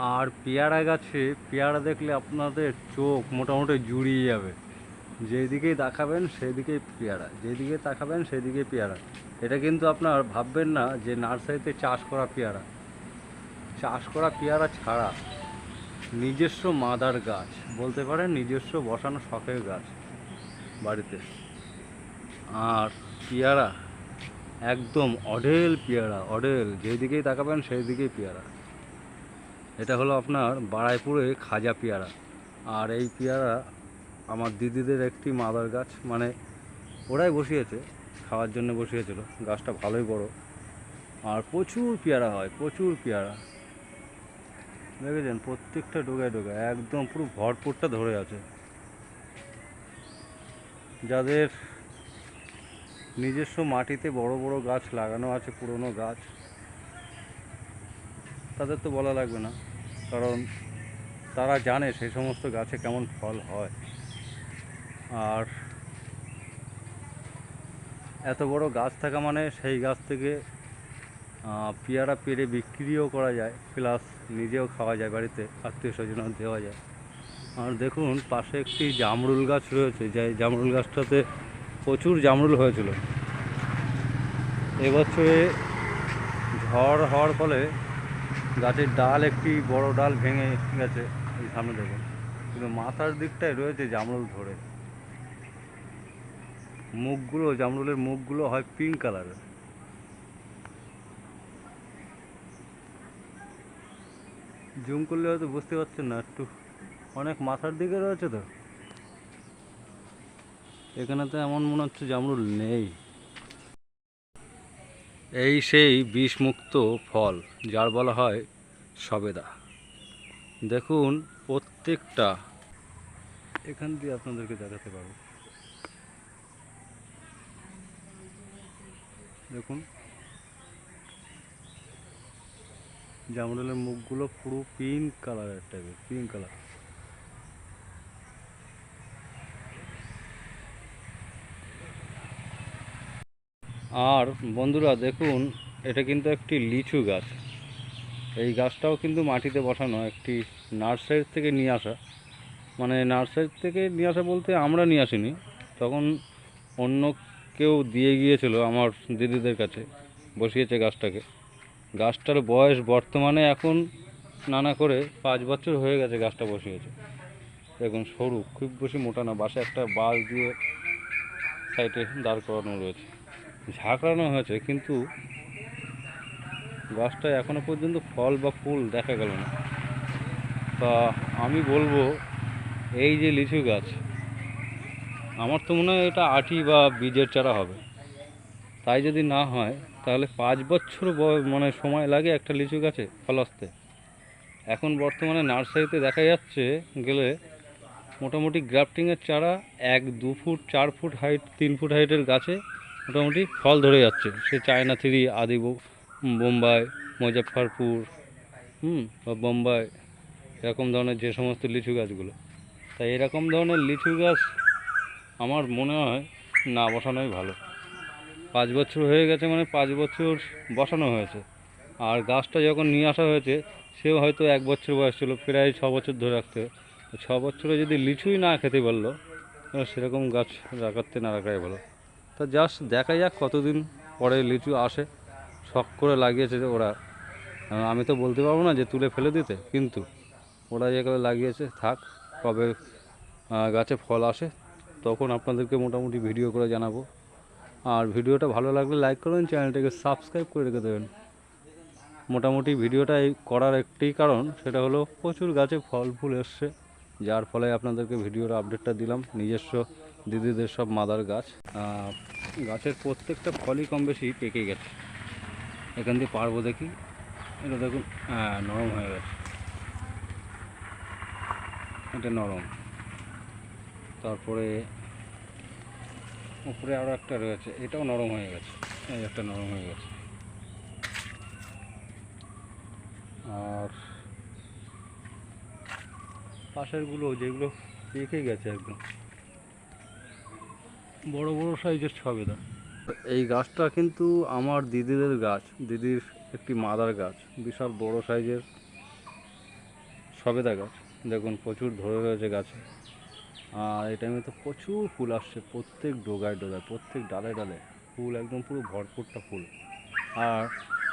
আর পেয়ারা গাছে, পেয়ারা দেখলে আপনাদের চোখ মোটামুটি জুড়িয়ে যাবে। যেদিকেই তাকাবেন সেদিকেই পেয়ারা, যেদিকে তাকাবেন সেদিকেই পেয়ারা। এটা কিন্তু আপনার ভাববেন না যে নার্সারিতে চাষ করা পেয়ারা। চাষ করা পেয়ারা ছাড়া নিজস্ব মাদার গাছ, বলতে পারেন নিজস্ব বসানো শখের গাছ বাড়িতে। আর পেয়ারা একদম অঢেল পেয়ারা, অঢেল। যেদিকেই তাকাবেন সেই দিকেই পেয়ারা। এটা হলো আপনার বাড়াইপুরে খাজা পেয়ারা। আর এই পেয়ারা আমার দিদিদের একটি মাদার গাছ। মানে ওরাই বসিয়েছে, খাওয়ার জন্য বসিয়েছিল। গাছটা ভালোই বড়। আর প্রচুর পেয়ারা হয়, প্রচুর পেয়ারা। দেখেছেন, প্রত্যেকটা ডোগায় ডোগায়, একদম পুরো ভরপুরটা ধরে আছে। যাদের নিজস্ব মাটিতে বড় বড় গাছ লাগানো আছে, পুরনো গাছ, তাদের তো বলা লাগবে না। কারণ তারা জানে সেই সমস্ত গাছে কেমন ফল হয়। আর এত বড় গাছ থাকা মানে সেই গাছ থেকে পেয়ারা পেরে বিক্রিও করা যায়, প্লাস নিজেও খাওয়া যায়, বাড়িতে আত্মীয় স্বজনও দেওয়া যায়। আর দেখুন, পাশে একটি জামরুল গাছ রয়েছে, যে জামরুল গাছটাতে প্রচুর জামরুল হয়েছিল। এবছরে ঝড় হওয়ার ফলে গাছের ডাল একটি বড় ডাল ভেঙে গেছে এই সামনে দেখুন। কিন্তু মাথার দিকটায় রয়েছে জামরুল ধরে। মুখগুলো, জামরুলের মুখগুলো হয় পিঙ্ক কালারের জুম করলে হয়তো বুঝতে পারছেন না একটু। অনেক মাথার দিকে রয়েছে তো। এখানে তো এমন মনে হচ্ছে জামরুল নেই। এই সেই বিষমুক্ত ফল, যার বলা হয় সবেদা। দেখুন প্রত্যেকটা। এখান দিয়ে আপনাদেরকে দেখাতে পারব। দেখুন। জামরুলের মুখগুলো পুরো পিঙ্ক কালারের টাইপের পিঙ্ক কালার আর বন্ধুরা দেখুন, এটা কিন্তু একটি লিচু গাছ। এই গাছটাও কিন্তু মাটিতে বসানো, একটি নার্সারি থেকে নিয়ে আসা। মানে নার্সারি থেকে নিয়ে আসা বলতে আমরা নিয়ে আসিনি। তখন অন্য কেউ দিয়ে গিয়েছিল আমার দিদিদের কাছে, বসিয়েছে গাছটাকে। গাছটার বয়স বর্তমানে এখন নানা করে পাঁচ বছর হয়ে গেছে গাছটা বসিয়েছে। দেখুন, সরু, খুব বেশি মোটা না, বাসে একটা বাঁশ দিয়ে সাইডে দাঁড় করানো রয়েছে। ঝাঁকড়ানো হয়েছে, কিন্তু গাছটা এখনও পর্যন্ত ফল বা ফুল দেখা গেল না। তা আমি বলব, এই যে লিচু গাছ, আমার তো মনে হয় এটা আটি বা বীজের চারা হবে। তাই যদি না হয়, তাহলে পাঁচ বছর মানে সময় লাগে একটা লিচু গাছে ফল আসতে। এখন বর্তমানে নার্সারিতে দেখা যাচ্ছে গেলে মোটামুটি গ্রাফটিংয়ের চারা এক দু ফুট, চার ফুট হাইট, তিন ফুট হাইটের গাছে মোটামুটি ফল ধরে যাচ্ছে। সে চায়না থ্রি, আদি বোম্বাই, মুজফ্ফরপুর, হুম, বা বোম্বাই, এরকম ধরনের যে সমস্ত লিচু গাছগুলো। তাই এরকম ধরনের লিচু গাছ আমার মনে হয় না বসানোই ভালো। পাঁচ বছর হয়ে গেছে মানে পাঁচ বছর বসানো হয়েছে। আর গাছটা যখন নিয়ে আসা হয়েছে, সেও হয়তো এক বছর বয়স ছিল, প্রায় ছ বছর ধরে রাখতে ছ বছরে যদি লিচুই না খেতে পারল সেরকম গাছ রাখাতে না রাখাই ভালো। তা জাস্ট দেখা যাক কতদিন পরে লিচু আসে। শখ করে লাগিয়েছে যে ওরা। আমি তো বলতে পারব না যে তুলে ফেলে দিতে, কিন্তু ওরা যেভাবে লাগিয়েছে, থাক, কবে গাছে ফল আসে, তখন আপনাদেরকে মোটামুটি ভিডিও করে জানাব। আর ভিডিওটা ভালো লাগলে লাইক করবেন, চ্যানেলটাকে সাবস্ক্রাইব করে রেখে দেবেন। মোটামুটি ভিডিওটা এই করার একটি কারণ, সেটা হলো প্রচুর গাছে ফল ফুল এসছে, যার ফলে আপনাদেরকে ভিডিওর আপডেটটা দিলাম। নিজস্ব দিদিদের সব মাদার গাছ। গাছের প্রত্যেকটা ফলই কম বেশি পেকে গেছে। এখান দিয়ে পারব দেখি। এটা দেখুন হ্যাঁ নরম হয়ে গেছে। এটা নরম। তারপরে উপরে আরও একটা রয়েছে। এটাও নরম হয়ে গেছে। এই একটা নরম হয়ে গেছে। আর পাশেরগুলো যেগুলো পেকে গেছে একদম। বড় বড় সাইজের ছবেদা এই গাছটা কিন্তু আমার দিদিদের গাছ, দিদির একটি মাদার গাছ, বিশাল বড় সাইজের সবেদা গাছ। দেখুন, প্রচুর ধরে রয়েছে গাছে। আর এই টাইমে তো প্রচুর ফুল আসছে, প্রত্যেক ডোগায় ডোগায়, প্রত্যেক ডালে ডালে। ফুল একদম পুরো ভরপুরটা ফুল। আর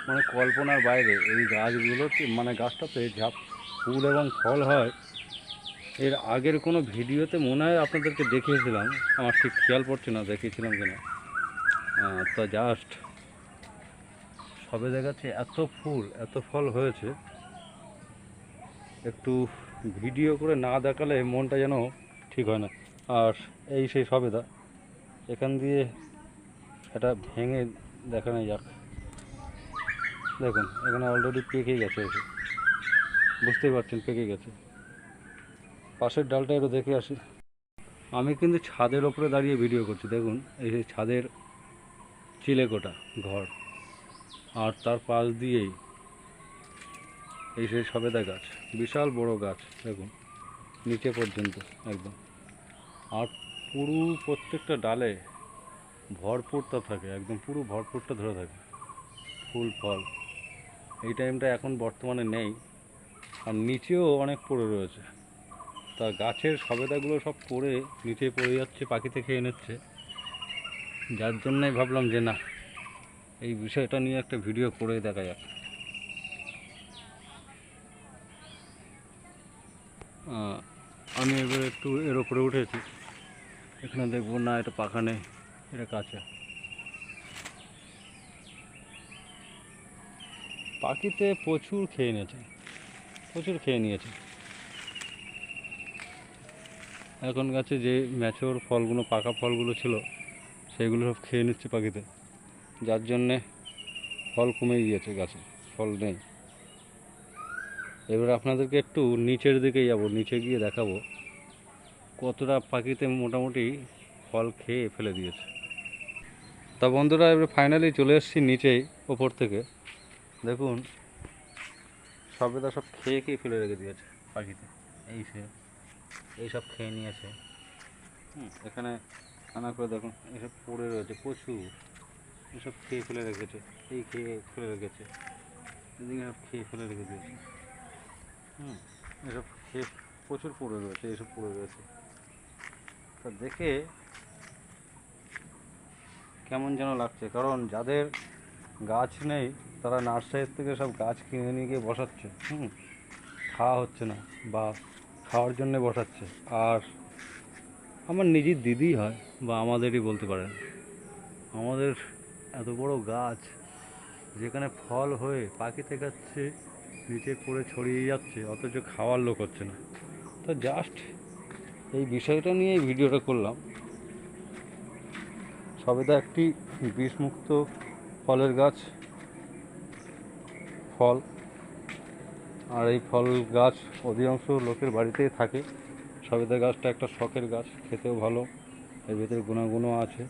মানে কল্পনার বাইরে এই গাছগুলোতে মানে গাছটাতে যা ফুল এবং ফল হয় এর আগের কোনো ভিডিওতে মনে হয় আপনাদেরকে দেখিয়েছিলাম। আমার ঠিক খেয়াল পড়ছে না, দেখিয়েছিলাম কিনা। তো জাস্ট সবে দেখাচ্ছে, এত ফুল, এত ফল হয়েছে। একটু ভিডিও করে না দেখালে মনটা যেন ঠিক হয় না। আর এই সেই সবেদা, এখান দিয়ে এটা ভেঙে দেখানো যাক। দেখুন, এখানে অলরেডি পেকে গেছে। বুঝতেই পারছেন, পেকে গেছে। পাশের ডালটা একটু দেখে আসি। আমি কিন্তু ছাদের ওপরে দাঁড়িয়ে ভিডিও করছি, দেখুন, এই যে ছাদের চিলেকোটা ঘর। আর তার পাশ দিয়েই এই সেই সবেদা গাছ, বিশাল বড় গাছ, দেখুন, নিচে পর্যন্ত একদম। আর পুরো প্রত্যেকটা ডালে ভরপুরটা থাকে, একদম পুরো ভরপুরটা ধরে থাকে, ফুল, ফল। এই টাইমটা এখন বর্তমানে নেই, আর নিচেও অনেক পড়ে রয়েছে। তা গাছের সবেদাগুলো সব পড়ে নিচে পড়ে যাচ্ছে, পাখিতে খেয়ে নিচ্ছে। যার জন্যই ভাবলাম যে না, এই বিষয়টা নিয়ে একটা ভিডিও করে দেখা যাক। আমি এবার একটু এর ওপরে উঠেছি। এখানে দেখব, না, এটা পাখা নেই, এটা কাঁচা। পাখিতে প্রচুর খেয়ে নিয়েছে, প্রচুর খেয়ে নিয়েছে। এখন গাছে যে ম্যাচোর ফলগুলো, পাকা ফলগুলো ছিল, সেগুলো সব খেয়ে নিচ্ছে পাখিতে। যার জন্যে ফল কমে গিয়েছে গাছে, ফল নেই। এবার আপনাদেরকে একটু নিচের দিকে যাব, নিচে গিয়ে দেখাবো কতটা পাখিতে মোটামুটি ফল খেয়ে ফেলে দিয়েছে। তা বন্ধুরা, এবার ফাইনালি চলে এসেছি নিচেই ওপর থেকে। দেখুন, সবেদা সব খেয়ে খেয়ে ফেলে রেখে দিয়েছে পাখিতে। এই সে এই সব খেয়ে নিয়েছে হুম, এখানে খানা করে দেখুন এসব পড়ে রয়েছে প্রচুর। এসব খেয়ে ফেলে রেখেছে এই খেয়ে ফেলে রেখেছে। এদিকে সব খেয়ে ফেলে রেখে দিয়েছে হুম এসব খেয়ে প্রচুর পড়ে রয়েছে এসব পড়ে রয়েছে। তা দেখে কেমন যেন লাগছে কারণ যাদের গাছ নেই তারা নার্সারির থেকে সব গাছ কিনে নিয়ে গিয়ে বসাচ্ছে। হুম খাওয়া হচ্ছে না বা খাওয়ার জন্য বসাচ্ছে। আর আমার নিজের দিদি হয়, বা আমাদেরই বলতে পারেন। আমাদের এত বড় গাছ, যেখানে ফল হয়ে পাখিতে খাচ্ছে নিচে পড়ে ছড়িয়ে যাচ্ছে, অথচ খাওয়ার লোক হচ্ছে না। তো জাস্ট এই বিষয়টা নিয়ে ভিডিওটা করলাম। সবেদা একটি বিষমুক্ত ফলের গাছ, ফল। আর এই ফল গাছ অধিকাংশ লোকের বাড়িতেই থাকে। সবেদা গাছটা একটা শখের গাছ, খেতেও ভালো। এর ভিতরে গুণাগুণও আছে।